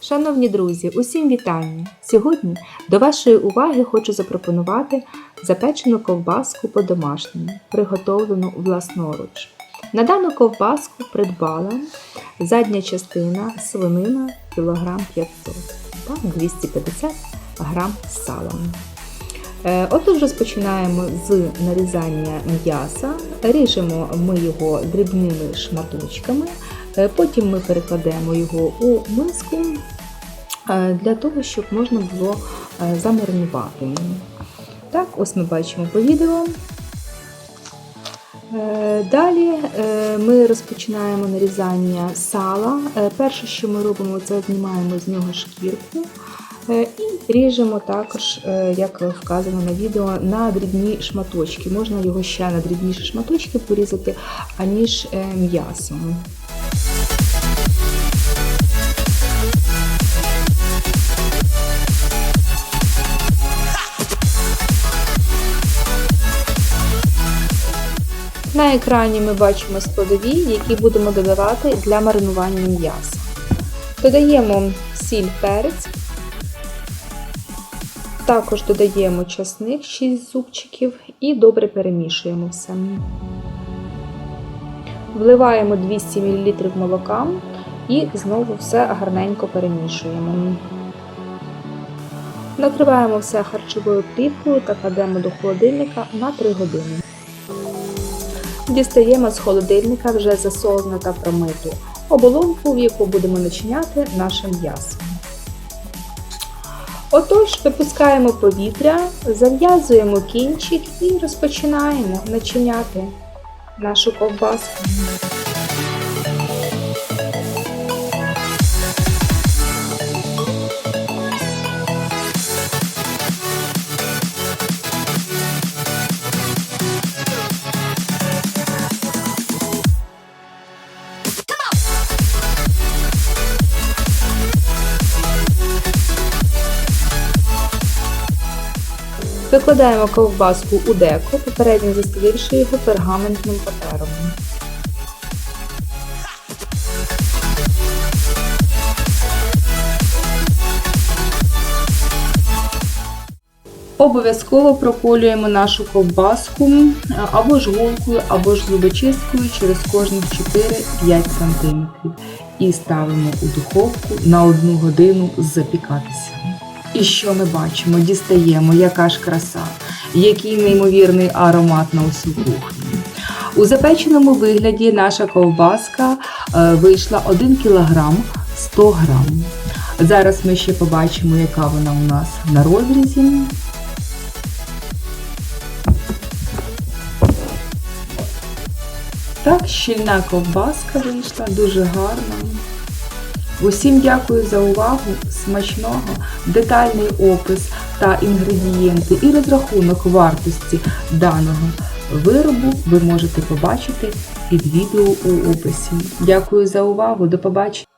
Шановні друзі, усім вітання! Сьогодні до вашої уваги хочу запропонувати запечену ковбаску по-домашньому, приготовлену власноруч. На дану ковбаску придбала задня частина свинина кілограм 500 та 250 грам сала. Е, Отож розпочинаємо з нарізання м'яса, ріжемо ми його дрібними шматочками, потім ми перекладемо його у миску е, для того, щоб можна було е, замаринувати. Так, ось ми бачимо по відео. Е, Далі е, ми розпочинаємо нарізання сала. Е, Перше, що ми робимо, це знімаємо з нього шкірку е, і ріжемо також, е, як вказано на відео, на дрібні шматочки. Можна його ще на дрібніші шматочки порізати, аніж е, м'ясо. На екрані ми бачимо складові, які будемо додавати для маринування м'яса. Додаємо сіль перець, також додаємо часник 6 зубчиків і добре перемішуємо все. Вливаємо 200 мл молока і знову все гарненько перемішуємо. Накриваємо все харчовою плівкою та кладемо до холодильника на 3 години. Дістаємо з холодильника вже засолену та промиту оболонку, в яку будемо начиняти наше м'ясо. Отож, випускаємо повітря, зав'язуємо кінчик і розпочинаємо начиняти нашу ковбаску. Викладаємо ковбаску у деко, попередньо застеливши його пергаментним папером. Обов'язково проколюємо нашу ковбаску або ж голкою, або ж зубочисткою через кожних 4-5 см і ставимо у духовку на 1 годину запікатися. І що ми бачимо? Дістаємо, яка ж краса, який неймовірний аромат на усю кухню. У запеченому вигляді наша ковбаска е, вийшла 1 кг 100 г. Зараз ми ще побачимо, яка вона у нас на розрізі. Так, щільна ковбаска вийшла, дуже гарна. Усім дякую за увагу, смачного, детальний опис та інгредієнти і розрахунок вартості даного виробу ви можете побачити під відео у описі. Дякую за увагу, до побачення!